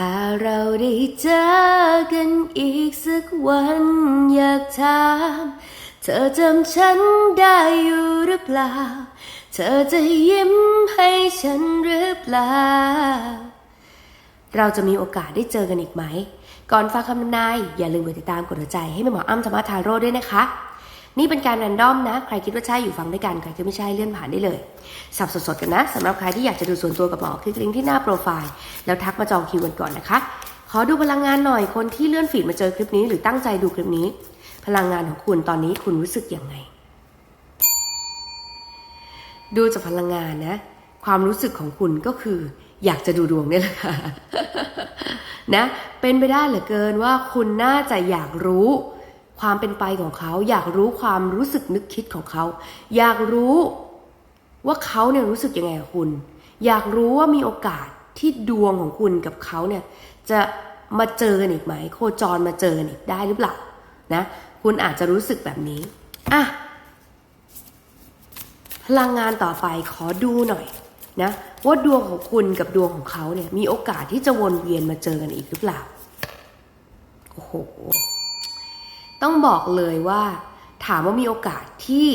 ถ้าเราได้เจอกันอีกสักวันอยากถามเธอจำฉันได้อยู่หรือเปล่า เธอจะยิ้มให้ฉันหรือเปล่า เราจะมีโอกาสได้เจอกันอีกไหม ก่อนฟังคำทำนาย อย่าลืมกดติดตามกดหัวใจให้แม่หมออ้ำธรรมทาโร่ด้วยนะคะ นี่เป็นการแรนดอมนะ ใครคิดว่าใช่อยู่ฟังด้วยกัน ใครคิดไม่ใช่เลื่อนผ่านได้เลยสับสดๆกันนะสำหรับใครที่อยากจะดูส่วนตัวกับหมอคลิกลิงก์ที่หน้าโปรไฟล์แล้วทักมาจองคิวกันก่อนนะคะ ขอดูพลังงานหน่อยคนที่เลื่อนฟีดมาเจอคลิปนี้ หรือตั้งใจดูคลิปนี้ พลังงานของคุณตอนนี้คุณรู้สึกอยังไง ดูจากพลังงานนะ ความรู้สึกของคุณก็คือ อยากจะดูดวงนี่แหละค่ะนะ เป็นไปได้เหลือเกินว่าคุณน่าจะอยากรู้ ความเป็นไปของเขา อยากรู้ความรู้สึกนึกคิดของเขา อยากรู้ว่าเขาเนี่ยรู้สึกยังไงกับคุณ อยากรู้ว่ามีโอกาสที่ดวงของคุณกับเขาเนี่ยจะมาเจอกันอีกไหม โคจรมาเจอกันอีกได้หรือเปล่านะคุณอาจจะรู้สึกแบบนี้อะพลังงานต่อไปขอดูหน่อยนะว่าดวงของคุณกับดวงของเขาเนี่ยมีโอกาสที่จะวนเวียนมาเจอกันอีกหรือเปล่าโอ้โห ต้องบอกเลยว่า ถามว่ามีโอกาสที่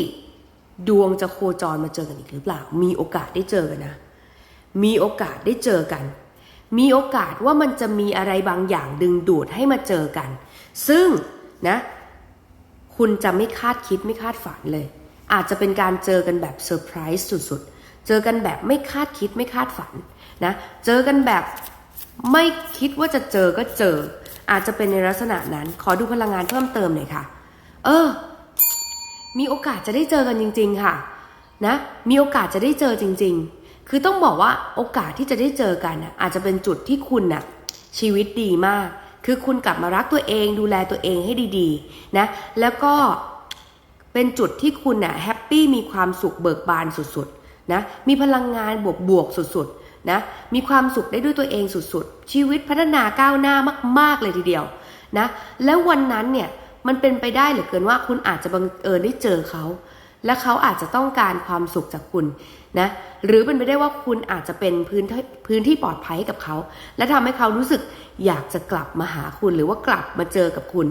ดวงจะโคจรมาเจอกันอีกหรือเปล่า มีโอกาสได้เจอกันนะ มีโอกาสได้เจอกัน มีโอกาสว่ามันจะมีอะไรบางอย่างดึงดูดให้มาเจอกัน ซึ่งนะ คุณจะไม่คาดคิดไม่คาดฝันเลย อาจจะเป็นการเจอกันแบบเซอร์ไพรส์สุดๆ เจอกันแบบไม่คาดคิดไม่คาดฝันนะ เจอกันแบบไม่คิดว่าจะเจอก็เจอ อาจจะเป็นในลักษณะนั้น ขอดูพลังงานเพิ่มเติมหน่อยค่ะ เออ มีโอกาสจะได้เจอกันจริง ๆ ค่ะ นะ มีโอกาสจะได้เจอจริง ๆ คือต้องบอกว่าโอกาสที่จะได้เจอกันน่ะอาจจะเป็นจุดที่คุณน่ะ ชีวิตดีมาก คือคุณกลับมารักตัวเองดูแลตัวเองให้ดีๆ นะ แล้วก็เป็นจุดที่คุณน่ะแฮปปี้มีความสุขเบิกบานสุดๆ นะ มีพลังงานบวกบวกๆสุดๆ นะมีความสุขได้ด้วยตัวเองสุดๆ ชีวิตพัฒนาก้าวหน้ามาก ๆ เลยทีเดียวนะแล้ววันนั้นเนี่ยมันเป็นไปได้เหลือเกินว่าคุณอาจจะบังเอิญได้เจอเขา และเขาอาจจะต้องการความสุขจากคุณนะหรือเป็นไปได้ว่าคุณอาจจะเป็นพื้นที่พื้นที่ปลอดภัยให้กับเขา และทำให้เขารู้สึกอยากจะกลับมาหาคุณ หรือว่ากลับมาเจอกับคุณ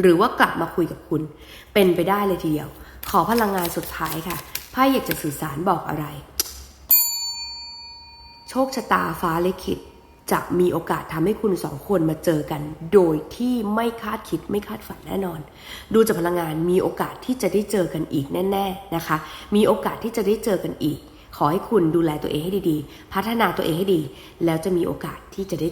หรือว่ากลับมาคุยกับคุณ เป็นไปได้เลยทีเดียว ขอพลังงานสุดท้ายค่ะไพ่อยากจะสื่อสารบอกอะไร ชคชะตาฟ้าลิขิตจะมีโอกาสทำให้คุณสองคนมาเจอกัน โดยที่ไม่คาดคิดไม่คาดฝันแน่นอน ดูจากพลังงานมีโอกาสที่จะได้เจอกันอีกแน่ ๆนะคะ มีโอกาสที่จะได้เจอกันอีก ขอให้คุณดูแลตัวเองให้ดีๆ พัฒนาตัวเองให้ดี แล้วจะมีโอกาสที่จะได้